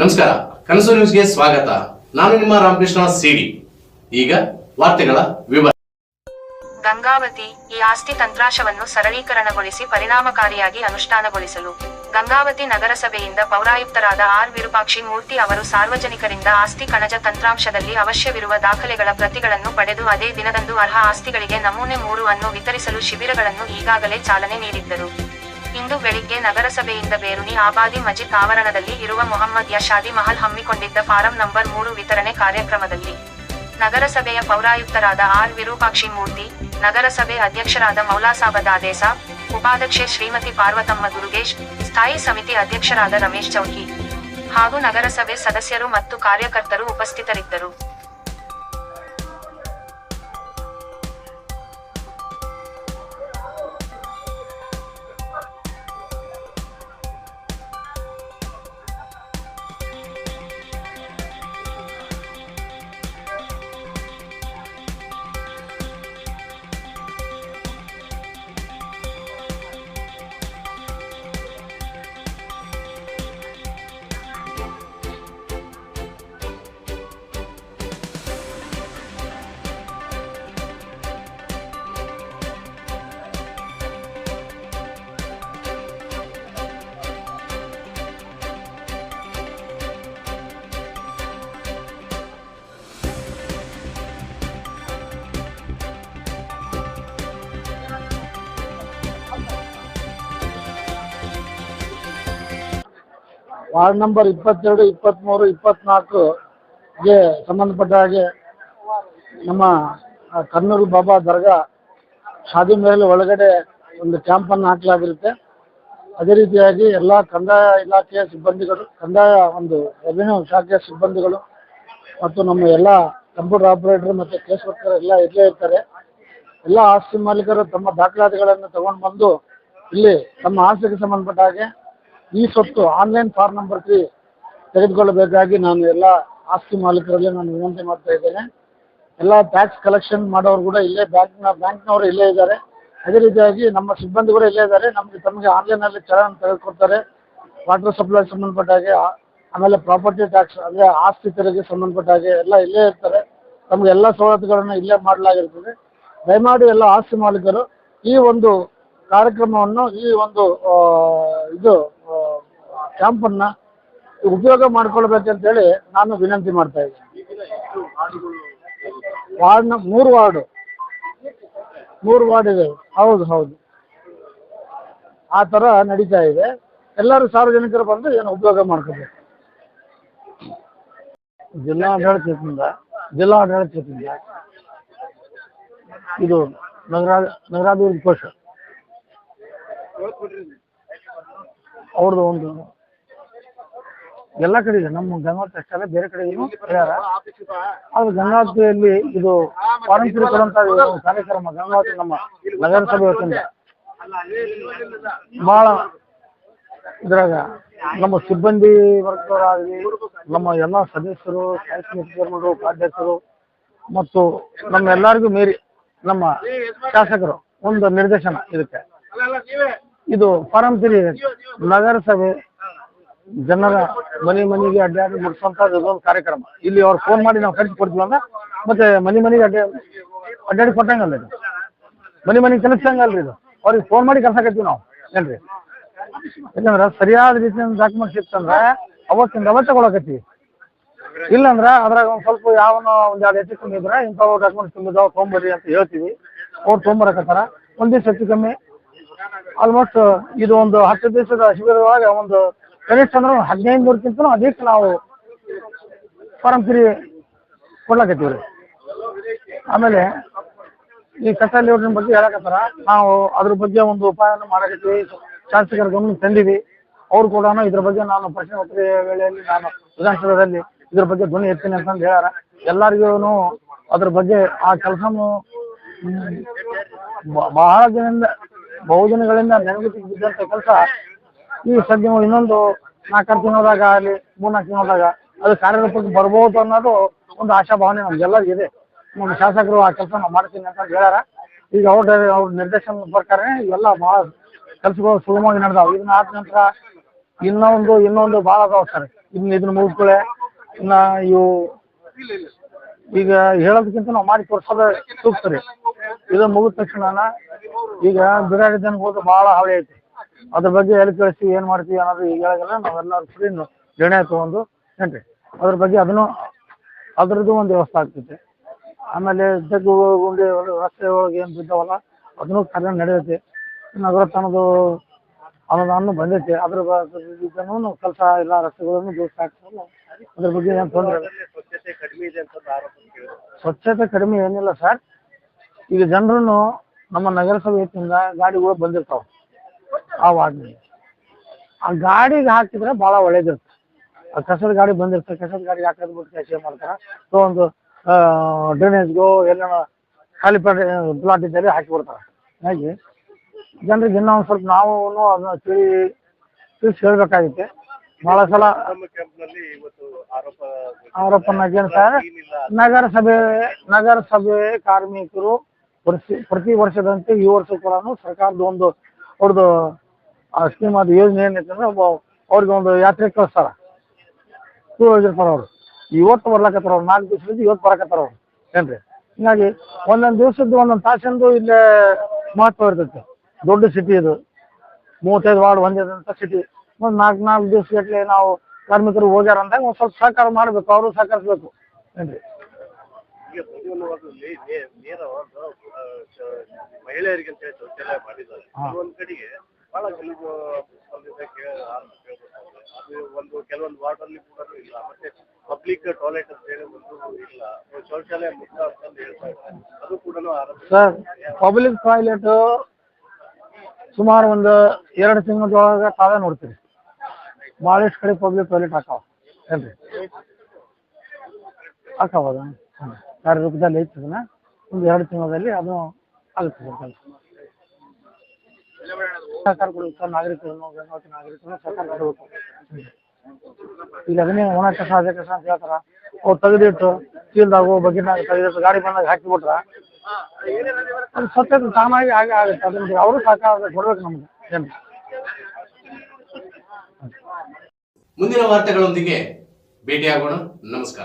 ನಮಸ್ಕಾರ, ಕನಸು ನ್ಯೂಸ್ಗೆ ಸ್ವಾಗತ. ನಾನು ನಿಮ್ಮ ರಾಮಕೃಷ್ಣ ಸಿಡಿ. ಈಗ ವಾರ್ತೆಗಳ ವಿವರ. ಗಂಗಾವತಿ ಈ ಆಸ್ತಿ ತಂತ್ರಾಂಶವನ್ನು ಸರಳೀಕರಣಗೊಳಿಸಿ ಪರಿಣಾಮಕಾರಿಯಾಗಿ ಅನುಷ್ಠಾನಗೊಳಿಸಲು. ಗಂಗಾವತಿ ನಗರಸಭೆಯಿಂದ ಪೌರಾಯುಕ್ತರಾದ ಆರ್. ವಿರೂಪಾಕ್ಷಿ ಮೂರ್ತಿ ಅವರು ಸಾರ್ವಜನಿಕರಿಂದ ಆಸ್ತಿ ಕಣಜ ತಂತ್ರಾಂಶದಲ್ಲಿ ಅವಶ್ಯವಿರುವ ದಾಖಲೆಗಳ ಪ್ರತಿಗಳನ್ನು ಪಡೆದು ಅದೇ ದಿನದಂದು ಅರ್ಹ ಆಸ್ತಿಗಳಿಗೆ ನಮೂನೆ ಮೂರು ಅನ್ನು ವಿತರಿಸಲು ಶಿಬಿರಗಳನ್ನು ಈಗಾಗಲೇ ಚಾಲನೆ ನೀಡಿದ್ದರು. ಇಂದು ಬೆಳಿಗ್ಗೆ ನಗರಸಭೆಯಿಂದ ಬೇರುನಿ ಆಬಾದಿ ಮಜಿದ್ ಆವರಣದಲ್ಲಿ ಇರುವ ಮೊಹಮ್ಮದ್ ಯಶಾದಿ ಮಹಲ್ ಹಮ್ಮಿಕೊಂಡಿದ್ದ ಫಾರಂ ನಂಬರ್ ಮೂರು ವಿತರಣೆ ಕಾರ್ಯಕ್ರಮದಲ್ಲಿ ನಗರಸಭೆಯ ಪೌರಾಯುಕ್ತರಾದ ಆರ್ ವಿರೂಪಾಕ್ಷಿ ಮೂರ್ತಿ, ನಗರಸಭೆ ಅಧ್ಯಕ್ಷರಾದ ಮೌಲಾಸಾಬ ದಾದೇಸ ಉಪಾಧ್ಯಕ್ಷೆ ಶ್ರೀಮತಿ ಪಾರ್ವತಮ್ಮ ಗುರುಗೇಶ್, ಸ್ಥಾಯಿ ಸಮಿತಿ ಅಧ್ಯಕ್ಷರಾದ ರಮೇಶ್ ಚೌಕಿ ಹಾಗೂ ನಗರಸಭೆ ಸದಸ್ಯರು ಮತ್ತು ಕಾರ್ಯಕರ್ತರು ಉಪಸ್ಥಿತರಿದ್ದರು. ವಾರ್ಡ್ ನಂಬರ್ ಇಪ್ಪತ್ತೆರಡು ಇಪ್ಪತ್ತ್ಮೂರು ಇಪ್ಪತ್ನಾಲ್ಕುಗೆ ಸಂಬಂಧಪಟ್ಟ ಹಾಗೆ ನಮ್ಮ ಕನ್ನೂರು ಬಾಬಾ ದರ್ಗಾ ಶಾದಿ ಮೇಲೆ ಒಳಗಡೆ ಒಂದು ಕ್ಯಾಂಪನ್ನು ಹಾಕಲಾಗಿರುತ್ತೆ. ಅದೇ ರೀತಿಯಾಗಿ ಎಲ್ಲ ಕಂದಾಯ ಇಲಾಖೆಯ ಸಿಬ್ಬಂದಿಗಳು, ಕಂದಾಯ ಒಂದು ರೆವಿನ್ಯೂ ಶಾಖೆಯ ಸಿಬ್ಬಂದಿಗಳು ಮತ್ತು ನಮ್ಮ ಎಲ್ಲ ಕಂಪ್ಯೂಟರ್ ಆಪರೇಟರ್ ಮತ್ತು ಕೇಸ್ ವರ್ಕರ್ ಎಲ್ಲ ಇಲ್ಲೇ ಇರ್ತಾರೆ. ಎಲ್ಲ ಆಸ್ತಿ ಮಾಲೀಕರು ತಮ್ಮ ದಾಖಲಾತಿಗಳನ್ನು ತಗೊಂಡು ಬಂದು ಇಲ್ಲಿ ತಮ್ಮ ಆಸ್ತಿಗೆ ಸಂಬಂಧಪಟ್ಟ ಹಾಗೆ ಈ ಸ್ವತ್ತು ಆನ್ಲೈನ್ ಫಾರ್ಮ್ ನಂಬರ್ ತ್ರೀ ತೆಗೆದುಕೊಳ್ಳಬೇಕಾಗಿ ನಾನು ಎಲ್ಲ ಆಸ್ತಿ ಮಾಲೀಕರಲ್ಲಿ ನಾನು ವಿನಂತಿ ಮಾಡ್ತಾ ಇದ್ದೇನೆ. ಎಲ್ಲ ಟ್ಯಾಕ್ಸ್ ಕಲೆಕ್ಷನ್ ಮಾಡೋರು ಕೂಡ ಇಲ್ಲೇ ಬ್ಯಾಂಕ್ನ ಬ್ಯಾಂಕ್ನವರು ಇಲ್ಲೇ ಇದ್ದಾರೆ. ಅದೇ ರೀತಿಯಾಗಿ ನಮ್ಮ ಸಿಬ್ಬಂದಿ ಕೂಡ ಇಲ್ಲೇ ಇದ್ದಾರೆ. ನಮಗೆ ತಮಗೆ ಆನ್ಲೈನಲ್ಲಿ ಚಲನ್ ತೆಗೆದುಕೊಡ್ತಾರೆ. ವಾಟರ್ ಸಪ್ಲೈ ಸಂಬಂಧಪಟ್ಟ ಹಾಗೆ ಆಮೇಲೆ ಪ್ರಾಪರ್ಟಿ ಟ್ಯಾಕ್ಸ್ ಅಂದರೆ ಆಸ್ತಿ ತೆರಿಗೆ ಸಂಬಂಧಪಟ್ಟ ಹಾಗೆ ಎಲ್ಲ ಇಲ್ಲೇ ಇರ್ತಾರೆ. ತಮಗೆ ಎಲ್ಲ ಸವಲತ್ತುಗಳನ್ನು ಇಲ್ಲೇ ಮಾಡಲಾಗಿರ್ತದೆ. ದಯಮಾಡಿ ಎಲ್ಲ ಆಸ್ತಿ ಮಾಲೀಕರು ಈ ಒಂದು ಕಾರ್ಯಕ್ರಮವನ್ನು ಈ ಒಂದು ಇದು ಕ್ಯಾಂಪನ್ನು ಉಪಯೋಗ ಮಾಡ್ಕೊಳ್ಬೇಕಂತೇಳಿ ನಾನು ವಿನಂತಿ ಮಾಡ್ತಾ ಇದ್ದೀನಿ. ವಾರ್ಡ್ನ ಮೂರು ವಾರ್ಡು. ಮೂರು ವಾರ್ಡ್ ಇದೆ. ಹೌದು ಹೌದು. ಆ ತರ ನಡೀತಾ ಇದೆ. ಎಲ್ಲರೂ ಸಾರ್ವಜನಿಕರು ಬಂದು ಏನು ಉಪಯೋಗ ಮಾಡ್ಕೋಬೇಕು ಜಿಲ್ಲಾಡಳಿತದಿಂದ ಜಿಲ್ಲಾಡಳಿತದಿಂದ ಇದು ನಗರ, ನಗರಾಭಿವೃದ್ಧಿ ಕೋಶ. ಅವ್ರದ್ದು ಒಂದು ಎಲ್ಲ ಕಡೆ ಇದೆ ನಮ್ಮ ಗಂಗಾವತಿ ಅಷ್ಟೇ ಬೇರೆ ಕಡೆ ಹೇಳ್ಯಾರ ಆದ್ರೆ ಗಂಗಾವತಿಯಲ್ಲಿ ಇದು ಪಾರಂಪರಿಕ ಕೊಡುವಂತ ಕಾರ್ಯಕ್ರಮ ಗಂಗಾವತಿ ನಮ್ಮ ನಗರಸಭೆ ವತಿಯಿಂದ. ಬಹಳ ಇದ್ರಾಗ ನಮ್ಮ ಸಿಬ್ಬಂದಿ ವರ್ಗದವರಾಗಲಿ ನಮ್ಮ ಎಲ್ಲ ಸದಸ್ಯರು ಸಮಿತಿ ಉಪಾಧ್ಯಕ್ಷರು ಮತ್ತು ನಮ್ಮ ಎಲ್ಲರಿಗೂ ಮೀರಿ ನಮ್ಮ ಶಾಸಕರು ಒಂದು ನಿರ್ದೇಶನ ಇದಕ್ಕೆ. ಇದು ಪಾರಂಪರಿ ನಗರಸಭೆ ಜನರ ಮನೆ ಮನೆಗೆ ಅಡ್ಡಾಡಿ ಮುಗಿಸುವಂತ ಕಾರ್ಯಕ್ರಮ. ಇಲ್ಲಿ ಅವ್ರು ಫೋನ್ ಮಾಡಿ ನಾವು ಕಳಿಸಿ ಕೊಡ್ತೀವಿ ಅಂದ್ರೆ ಮತ್ತೆ ಮನೆ ಮನೆಗೆ ಅಡ್ಡ ಅಡ್ಡಾಡಿ ಕೊಟ್ಟಂಗಲ್ಲ ಇದು. ಮನೆ ಮನೆಗೆ ಕಲಿಸಂಗಲ್ರಿ ಇದು. ಅವ್ರಿಗೆ ಫೋನ್ ಮಾಡಿ ಕಳ್ಸಕತ್ತೀವಿ ನಾವು. ಏನ್ರಿ? ಯಾಕಂದ್ರೆ ಸರಿಯಾದ ರೀತಿಯಿಂದ ಡಾಕ್ಯುಮೆಂಟ್ಸ್ ಇತ್ತಂದ್ರೆ ಅವತ್ತಿಂದ ಅವತ್ತು ತಗೊಳಕತ್ತೀವಿ ಇಲ್ಲಂದ್ರ ಅದ್ರಾಗ ಒಂದ್ ಸ್ವಲ್ಪ ಯಾವನ ಒಂದ್ ಎರಡು ಹೆಚ್ಚು ಕಮ್ಮಿ ಇದ್ರೆ ಇಂಥವು ಡಾಕ್ಯುಮೆಂಟ್ಸ್ ತುಂಬಿದ ತೊಗೊಂಬರ್ರಿ ಅಂತ ಹೇಳ್ತೀವಿ. ಅವ್ರು ತೊಗೊಂಬರಕತ್ತಾರ ಒಂದ್ ದಿವಸ ಹೆಚ್ಚು ಕಮ್ಮಿ. ಆಲ್ಮೋಸ್ಟ್ ಇದು ಒಂದು ಹತ್ತು ದಿವಸದ ಶಿಬಿರದೊಳಗೆ ಒಂದು ಕನಿಷ್ಠ ಅಂದ್ರೆ ಹದಿನೈದು ನೂರಕ್ಕಿಂತ ಅಧಿಕ ನಾವು ಫಾರಂ ಫ್ರೀ ಕೊಡ್ಲಾಕತ್ತೀವಿ ರೀ. ಆಮೇಲೆ ಈ ಕಸ ಯೋಜನೆ ಬಗ್ಗೆ ಹೇಳಕತ್ತಾರ. ನಾವು ಅದ್ರ ಬಗ್ಗೆ ಒಂದು ಉಪಾಯವನ್ನು ಮಾಡಕತ್ತೀವಿ. ಶಾಸಕರ ಗಮನ ತಂದಿವಿ. ಅವ್ರು ಕೂಡ ಇದ್ರ ಬಗ್ಗೆ ನಾನು ಪ್ರಶ್ನೆ ಉತ್ತರ ವೇಳೆಯಲ್ಲಿ ನಾನು ವಿಧಾನಸೌಧದಲ್ಲಿ ಇದ್ರ ಬಗ್ಗೆ ಧ್ವನಿ ಎತ್ತೀನಿ ಅಂತಂದು ಹೇಳಾರ ಎಲ್ಲರಿಗೂ ಅದ್ರ ಬಗ್ಗೆ ಆ ಕೆಲಸನು ಬಹಳ ಬಹುದಿನಗಳಿಂದ ನೆನಗುತ್ತಿಗೆ ಬಿದ್ದಂತ ಕೆಲಸ ಈ ಸದ್ಯ ಇನ್ನೊಂದು ನಾಲ್ಕಾರು ತಿಂಗಳದಾಗ ಆಗಲಿ, ಮೂರ್ನಾಲ್ಕು ತಿಂಗಳದಾಗ ಅದು ಕಾರ್ಯರೂಪಕ್ಕೆ ಬರಬಹುದು ಅನ್ನೋದು ಒಂದು ಆಶಾಭಾವನೆ ನಮ್ಗೆಲ್ಲರಿಗೂ ಇದೆ ನಮ್ಮ ಶಾಸಕರು ಆ ಕೆಲಸ ಮಾಡ್ತೀನಿ ಅಂತ ಹೇಳ್ಯಾರ. ಈಗ ಅವ್ರ ಅವ್ರ ನಿರ್ದೇಶನ ಪ್ರಕಾರ ಇವೆಲ್ಲ ಭಾಳ ಕೆಲಸಗಳು ಸುಗಮವಾಗಿ ನಡೆದವು. ಇದನ್ನ ಆದ ನಂತರ ಇನ್ನೊಂದು ಇನ್ನೊಂದು ಭಾಳ ಅದಾವ ಸರ್. ಇನ್ನು ಇದನ್ನ ಮುಗಿಸ್ಕೊಳ್ಳೆ ಇನ್ನ ಇವು ಈಗ ಹೇಳೋದಕ್ಕಿಂತ ನಾವು ಮಾಡಿ ತೋರ್ಸೋದ ಸೂಕ್ತ ರೀ. ಇದನ್ನ ಮುಗಿದ ತಕ್ಷಣ ಈಗ ಬಿರಾಡಿ ಜನಕ್ಕೆ ಹೋದ ಭಾಳ ಹಾವಳಿ ಐತಿ. ಅದ್ರ ಬಗ್ಗೆ ಎಲ್ಲಿ ಕಳಿಸಿ ಏನ್ ಮಾಡ್ತೀವಿ ಅನ್ನೋದು ಈಗ ಹೇಳೋದಿಲ್ಲ ನಾವೆಲ್ಲರೂ ಕೂಡಿ ನಿರ್ಣಯ ತಗೊಂಡು ಏನ್ರಿ? ಅದ್ರ ಬಗ್ಗೆ ಅದನ್ನು ಅದ್ರದ್ದು ಒಂದು ವ್ಯವಸ್ಥೆ ಆಗ್ತೈತೆ. ಆಮೇಲೆ ಜಗ್ಗು ಗುಂಡಿ ರಸ್ತೆ ಒಳಗೆ ಏನು ಬಿದ್ದಾವಲ್ಲ, ಅದನ್ನು ಕಾರ್ಯ ನಡೆಯುತ್ತೆ. ನಗರ ತನದು ಅನುದಾನ ಬಂದೈತೆ. ಅದ್ರ ಬಗ್ಗೆ ಕೆಲಸ ಎಲ್ಲ ರಸ್ತೆಗಳನ್ನು ದೋಷ ಆಗ್ತಲ್ಲ ಅದ್ರ ಬಗ್ಗೆ ಏನು ತೊಂದರೆ ಸ್ವಚ್ಛತೆ ಕಡಿಮೆ ಏನಿಲ್ಲ ಸರ್. ಈಗ ಜನರನ್ನು ನಮ್ಮ ನಗರಸಭೆ ಗಾಡಿಗಳು ಬಂದಿರ್ತಾವ. ಆ ಆ ಗಾಡಿಗೆ ಹಾಕಿದ್ರೆ ಬಹಳ ಒಳ್ಳೇದಿರುತ್ತೆ ಆ ಕಸದ ಗಾಡಿ ಬಂದಿರ್ತದೆ, ಕಸದ ಗಾಡಿ ಹಾಕೋದು ಬಿಟ್ಟು ಕೆಲಸ ಮಾಡ್ತಾರೆ? ಸೊ ಒಂದು ಡ್ರೈನೇಜ್ಗೋ ಎಲ್ಲ ಖಾಲಿ ಪ್ಲಾಟ್ ಇದ್ದಲ್ಲಿ ಹಾಕಿ ಬಿಡ್ತಾರೆ ಹಾಗೆ ಜನರಿಗೆ ಇನ್ನೂ ಒಂದು ಸ್ವಲ್ಪ ನಾವು ಅದನ್ನ ತಿಳಿ, ತಿಳಿಸಿ ಹೇಳ್ಬೇಕಾಗಿತ್ತು. ಬಹಳ ಸಲ ಆರೋಪ ಆರೋಪನಾಗೇನು ಸರ್, ನಗರಸಭೆ ನಗರಸಭೆ ಕಾರ್ಮಿಕರು ಪ್ರತಿ ವರ್ಷದಂತೆ ಈ ವರ್ಷ ಕೂಡ ಸರ್ಕಾರದ ಒಂದು ಅವ್ರದ್ದು ಸ್ಕೀಮ್ ಅದು ಯೋಜನೆ ಏನೈತೆ ಅಂದ್ರೆ ಒಬ್ಬ ಅವ್ರಿಗೆ ಒಂದು ಯಾತ್ರೆ ಕಳಿಸ್ತಾರ. ಟೂರ್ ಫಾರ್ ಅವರು. ಇವತ್ತು ಬರ್ಲಕತ್ತಾರ ಅವ್ರು ನಾಲ್ಕು ದಿವಸದಿಂದ ಇವತ್ತು ಬರಕತ್ತಾರ ಅವ್ರು. ಏನ್ರಿ? ಹಿಂಗಾಗಿ ಒಂದೊಂದು ದಿವಸದ್ದು ಒಂದೊಂದು ತಾಸಿಂದು ಇಲ್ಲೇ ಮಹತ್ವ ಇರ್ತೈತೆ. ದೊಡ್ಡ ಸಿಟಿ ಇದು. ಮೂವತ್ತೈದು ವಾರ್ಡ್ ಹೊಂದಿದಂಥ ಸಿಟಿ ಒಂದು ನಾಲ್ಕು ನಾಲ್ಕು ದಿವಸ ಗಟ್ಟಲೆ ನಾವು ಕಾರ್ಮಿಕರು ಹೋಗ್ಯಾರ ಅಂದಾಗ ಒಂದು ಸ್ವಲ್ಪ ಸಹಕಾರ ಮಾಡಬೇಕು ಅವರು ಸಹಕರಿಸ್ಬೇಕು. ಏನ್ರಿ? ಆ, ಮಹಿಳೆಯರಿಗೆ ಅಂತ ಹೇಳಿ ಶೌಚಾಲಯ ಮಾಡಿದ್ದಾರೆ. ಒಂದ್ ಕಡೆಗೆ ಬಹಳ ಗಲೀಜು ಆರೋಪ ಅದು ಒಂದು ಕೆಲವೊಂದು ವಾರ್ಡಲ್ಲಿ ಕೂಡ ಇಲ್ಲ. ಮತ್ತೆ ಪಬ್ಲಿಕ್ ಟಾಯ್ಲೆಟ್ ಅಂತ ಹೇಳಿ ಒಂದು ಇಲ್ಲ. ಶೌಚಾಲಯ ಮುಕ್ತ ಅಂತ ಹೇಳ್ತಾ ಇದ್ದಾರೆ. ಅದು ಕೂಡ ಆರಂಭ ಸರ್, ಪಬ್ಲಿಕ್ ಟಾಯ್ಲೆಟ್ ಸುಮಾರು ಒಂದು ಎರಡು ತಿಂಗಳೊಳಗೆ ತಾವೇ ನೋಡ್ತೀರಿ. ಭಾಳಷ್ಟು ಕಡೆ ಪಬ್ಲಿಕ್ ಟಾಯ್ಲೆಟ್ ಹಾಕಾವ. ಏನ್ರಿ? ಅದು ಕಾರ್ಯರೂಪದಲ್ಲಿ ಐತೆ ಅದನ್ನ ಒಂದು ಎರಡು ತಿಂಗಳಲ್ಲಿ ಅದು ಆಗುತ್ತೆ ಸರ್ ಕೆಲಸ. ಸಹಕಾರ ಕೊಡಬೇಕು ನಾಗರಿಕರನ್ನು ಗಂಗಾವತಿ ನಾಗರಿಕರನ್ನು ಸಹಕಾರ ಕೊಡಬೇಕು. ಈಗ ಅದನ್ನೇ ಒಣ ಕಸ ಅದೇ ಕಸ ಅಂತ ಹೇಳ್ತಾರ. ಅವ್ರು ತೆಗೆದಿಟ್ಟು ಚೀಲ್ದಾಗು ಬಗ್ಗಿನಾಗ ತೆಗೆದಿಟ್ಟು ಗಾಡಿ ಬಂದಾಗ ಹಾಕಿಬಿಟ್ರ ಅದು ಸತ್ಯ ತಾನಾಗಿ ಹಾಗೆ ಆಗುತ್ತೆ. ಅದನ್ನ ಅವರು ಸಹಕಾರ ಕೊಡ್ಬೇಕು ನಮ್ಗೆ ಏನು ಮುಂದಿನ ವಾರ್ತೆಗಳೊಂದಿಗೆ ಭೇಟಿಯಾಗೋಣ. ನಮಸ್ಕಾರ.